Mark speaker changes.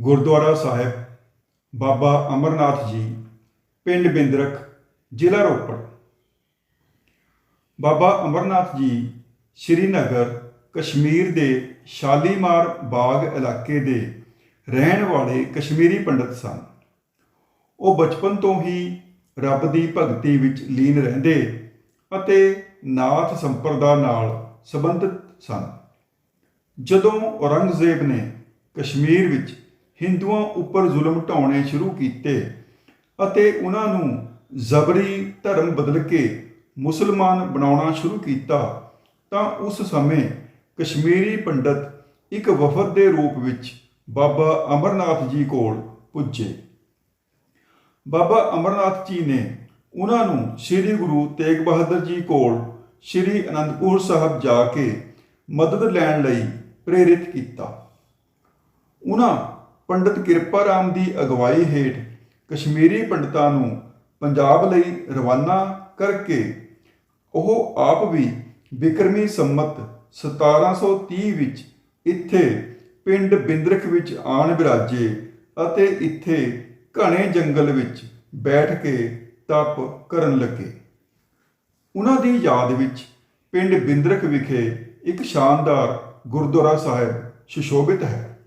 Speaker 1: ਗੁਰਦੁਆਰਾ ਸਾਹਿਬ, ਬਾਬਾ ਅਮਰਨਾਥ ਜੀ, ਪਿੰਡ ਬਿੰਦਰਖ, ਜ਼ਿਲ੍ਹਾ ਰੋਪੜ। ਬਾਬਾ ਅਮਰਨਾਥ ਜੀ, ਸ਼੍ਰੀਨਗਰ, ਕਸ਼ਮੀਰ ਦੇ ਸ਼ਾਲੀਮਾਰ ਬਾਗ ਇਲਾਕੇ ਦੇ ਰਹਿਣ ਵਾਲੇ ਕਸ਼ਮੀਰੀ ਪੰਡਤ ਸਨ। ਉਹ ਬਚਪਨ ਤੋਂ ਹੀ ਰੱਬ ਦੀ ਭਗਤੀ ਵਿੱਚ ਲੀਨ ਰਹਿੰਦੇ ਅਤੇ ਨਾਥ ਸੰਪਰਦਾ ਨਾਲ ਸੰਬੰਧਿਤ ਸਨ। ਜਦੋਂ ਔਰੰਗਜ਼ੇਬ ਨੇ ਕਸ਼ਮੀਰ ਵਿੱਚ ਹਿੰਦੂਆਂ ਉੱਪਰ ਜ਼ੁਲਮ ਢਾਉਣੇ ਸ਼ੁਰੂ ਕੀਤੇ ਅਤੇ ਉਹਨਾਂ ਨੂੰ ਜ਼ਬਰੀ ਧਰਮ ਬਦਲ ਕੇ ਮੁਸਲਮਾਨ ਬਣਾਉਣਾ ਸ਼ੁਰੂ ਕੀਤਾ, ਤਾਂ ਉਸ ਸਮੇਂ ਕਸ਼ਮੀਰੀ ਪੰਡਤ ਇੱਕ ਵਫਦ ਦੇ ਰੂਪ ਵਿੱਚ ਬਾਬਾ ਅਮਰਨਾਥ ਜੀ ਕੋਲ ਪੁੱਜੇ। ਬਾਬਾ ਅਮਰਨਾਥ ਜੀ ਨੇ ਉਹਨਾਂ ਨੂੰ ਸ੍ਰੀ ਗੁਰੂ ਤੇਗ ਬਹਾਦਰ ਜੀ ਕੋਲ ਸ੍ਰੀ ਅਨੰਦਪੁਰ ਸਾਹਿਬ ਜਾ ਕੇ ਮਦਦ ਲੈਣ ਲਈ ਪ੍ਰੇਰਿਤ ਕੀਤਾ। ਉਹਨਾਂ ਪੰਡਿਤ ਕਿਰਪਾ ਰਾਮ ਦੀ ਅਗਵਾਈ ਹੇਠ ਕਸ਼ਮੀਰੀ ਪੰਡਤਾਂ ਨੂੰ ਪੰਜਾਬ ਲਈ ਰਵਾਨਾ ਕਰਕੇ ਉਹ ਆਪ ਵੀ ਬਿਕਰਮੀ ਸੰਮਤ 1730 ਵਿੱਚ ਇੱਥੇ ਪਿੰਡ ਬਿੰਦਰਖ ਵਿੱਚ ਆਣ ਵਿਰਾਜੇ ਅਤੇ ਇੱਥੇ ਘਣੇ ਜੰਗਲ ਵਿੱਚ ਬੈਠ ਕੇ ਤਪ ਕਰਨ ਲੱਗੇ। ਉਹਨਾਂ ਦੀ ਯਾਦ ਵਿੱਚ ਪਿੰਡ ਬਿੰਦਰਖ ਵਿਖੇ ਇੱਕ ਸ਼ਾਨਦਾਰ ਗੁਰਦੁਆਰਾ ਸਾਹਿਬ ਸੁਸ਼ੋਭਿਤ ਹੈ।